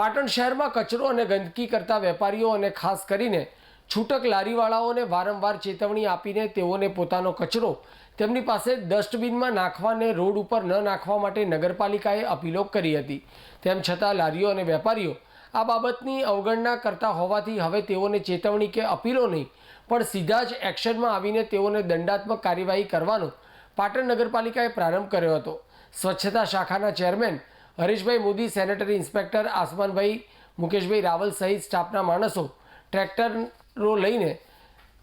પાટણ શહેરમાં કચરો અને ગંદકી કરતા વેપારીઓ અને ખાસ કરીને છૂટક લારીવાળાઓને વારંવાર ચેતવણી આપીને તેઓને પોતાનો કચરો તેમની પાસે ડસ્ટબિનમાં નાખવાને રોડ ઉપર ન નાખવા માટે નગરપાલિકાએ અપીલો કરી હતી. તેમ છતાં લારીઓ અને વેપારીઓ આ બાબતની અવગણના કરતા હોવાથી હવે તેઓને ચેતવણી કે અપીલો નહીં, પણ સીધા જ એક્શનમાં આવીને તેઓને દંડાત્મક કાર્યવાહી કરવાનો પાટણ નગરપાલિકાએ પ્રારંભ કર્યો હતો. સ્વચ્છતા શાખાના chairman Harishbhai Modi sanitary inspector Asmanbhai Mukeshbhai Raval સહિત સ્ટાફના માણસો ટ્રેક્ટરો લઈને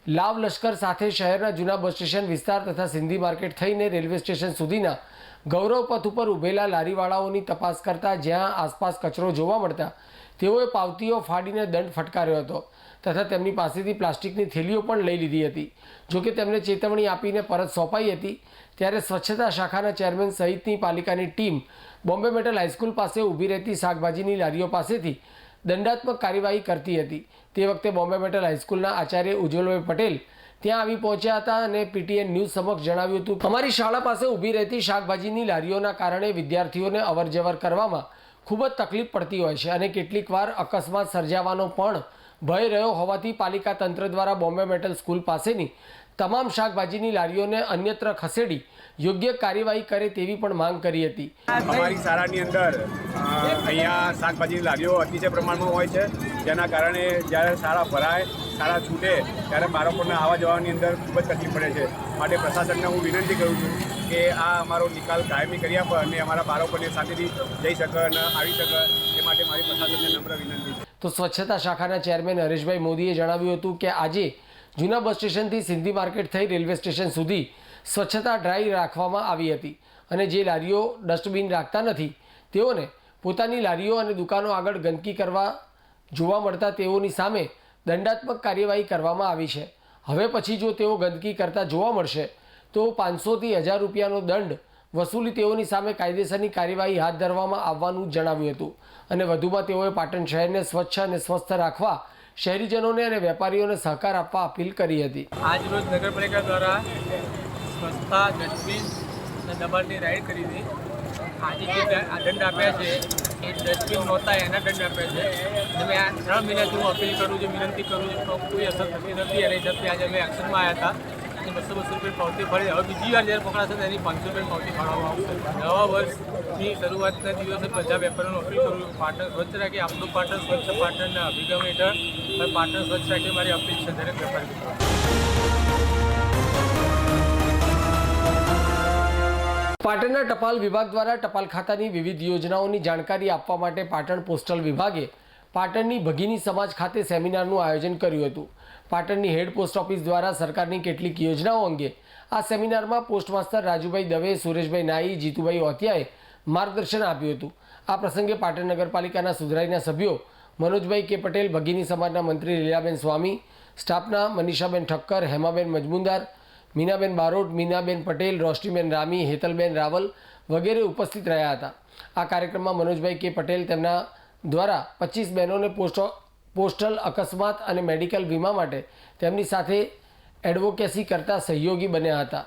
લાવ લશ્કર સાથે શહેરના જૂના બસ સ્ટેશન વિસ્તાર તથા સિંધી માર્કેટ થઈને રેલવે સ્ટેશન સુધીના ગૌરવ પથ ઉપર ઊભેલા લારીવાળાઓની તપાસ કરતા જ્યાં આસપાસ કચરો જોવા મળતા તેઓએ પાવતીઓ ફાડીને દંડ ફટકાર્યો હતો તથા તેમની પાસેથી પ્લાસ્ટિકની થેલીઓ પણ લઈ લીધી હતી. જોકે તેમને ચેતવણી આપીને પરત સોંપાઈ હતી, ત્યારે સ્વચ્છતા શાખાના ચેરમેન સહિતની પાલિકાની ટીમ બોમ્બે મેટલ હાઈસ્કૂલ પાસે ઊભી રહેતી શાકભાજીની લારીઓ પાસેથી દંડાત્મક કાર્યવાહી કરતી હતી. તે વખતે બોમ્બે મેટલ હાઈસ્કૂલના આચાર્ય ઉજ્જવલભાઈ પટેલ ત્યાં આવી પહોંચ્યા હતા અને પીટીએન ન્યૂઝ સમક્ષ જણાવ્યું હતું. અમારી શાળા પાસે ઊભી રહેતી શાકભાજીની લારીઓના કારણે વિદ્યાર્થીઓને અવરજવર કરવામાં ખૂબ જ તકલીફ પડતી હોય છે અને કેટલીક વાર અકસ્માત સર્જાવાનો પણ ભય રહ્યો હોવાથી પાલિકા તંત્ર દ્વારા બોમ્બે મેટલ સ્કૂલ પાસેની તમામ શાકભાજીની લારીઓને અન્યત્ર ખસેડી યોગ્ય કાર્યવાહી કરે તેવી પણ માંગ કરી હતી. અમારી શાળાની અંદર અહીંયા શાકભાજીની લારીઓ અતિશય પ્રમાણમાં હોય છે, જેના કારણે જ્યારે શાળા ભરાય, શાળા છૂટે, ત્યારે બાળકોને આવવા જવાની અંદર ખૂબ જ તકલીફ પડે છે. માટે પ્રશાસનને હું વિનંતી કરું છું કે આ અમારો નિકાલ કાયમી કરી આપે અને અમારા બાળકોને શાંતિથી જઈ શકે અને આવી શકે, એ માટે મારી પ્રશાસનને નમ્ર વિનંતી છે તો સ્વચ્છતા શાખાના ચેરમેન હરેશભાઈ મોદીએ જણાવ્યું હતું કે આજે જૂના બસ સ્ટેશનથી સિંધી માર્કેટ થઈ રેલવે સ્ટેશન સુધી સ્વચ્છતા ડ્રાઈવ રાખવામાં આવી હતી અને જે લારીઓ ડસ્ટબિન રાખતા નથી, તેઓને પોતાની લારીઓ અને દુકાનો આગળ ગંદકી કરવા જોવા મળતા તેઓની સામે દંડાત્મક કાર્યવાહી કરવામાં આવી છે. હવે પછી જો તેઓ ગંદકી કરતા જોવા મળશે, તો પાંચસોથી હજાર રૂપિયાનો દંડ વસૂલી તેઓની સામે કાયદેસરની કાર્યવાહી હાથ ધરવામાં આવવાનું જણાવ્યું હતું. અને વધુમાં તેઓએ પાટણ શહેરને સ્વચ્છ અને સ્વસ્થ રાખવા, શહેરીજનોને અને વેપારીઓને સહકાર આપવા અપીલ કરી હતી. આજ રોજ નગરપાલિકા દ્વારા સ્વચ્છતા ડસ્ટબિન અને દબાણની રાઈડ કરી હતી આજે જે દંડ આપ્યા છે, એ ડસ્ટબિન નહોતા, એના દંડ આપ્યા છે. અને મેં આ ત્રણ મહિનાથી હું અપીલ કરું છું, વિનંતી કરું છું કોઈ અસર થતી નથી અને હિસાબથી આજે અમે એક્શનમાં આવ્યા હતા. અને બસો બસો રૂપિયા પાવતી ફરી હવે બીજી વાર જ્યારે પકડાશે તો પાંચસો રૂપિયા પાવતી ફાળવવામાં આવશે. નવા વર્ષની શરૂઆતના દિવસે બધા વેપારીઓને અપીલ કરું પાટણ સ્વચ્છ રાખી. આપણું પાટણ સ્વચ્છ, પાટણના અભિગમ હેઠળ. પાટણ સ્વચ્છ રાખી મારી અપીલ છે દરેક વેપારી પાટણના ટપાલ વિભાગ દ્વારા ટપાલ ખાતાની વિવિધ યોજનાઓની જાણકારી આપવા માટે પાટણ પોસ્ટલ વિભાગે પાટણની ભગીની સમાજ ખાતે સેમિનારનું આયોજન કર્યું હતું. પાટણની હેડ પોસ્ટ ઓફિસ દ્વારા સરકારની કેટલીક યોજનાઓ અંગે આ સેમિનારમાં પોસ્ટ માસ્ટર રાજુભાઈ દવે, સુરેશભાઈ નાઈ, જીતુભાઈ ઓતિયાએ માર્ગદર્શન આપ્યું હતું. આ પ્રસંગે પાટણ નગરપાલિકાના સુધરાઈના સભ્યો મનોજભાઈ કે પટેલ, ભગીની સમાજના મંત્રી લીલાબેન સ્વામી, સ્ટાફના મનીષાબેન ઠક્કર, હેમાબેન મજમુદાર, મીનાબેન બારોટ, મીનાબેન પટેલ રોશનીબેન રામી, હેતલબેન રાવલ વગેરે ઉપસ્થિત રહ્યા હતા. આ કાર્યક્રમમાં મનોજભાઈ કે પટેલ તેમના દ્વારા પચીસ બહેનોને પોસ્ટ પોસ્ટલ અકસ્માત અને મેડિકલ વીમા માટે તેમની સાથે એડવોકેસી કરતા સહયોગી બન્યા હતા.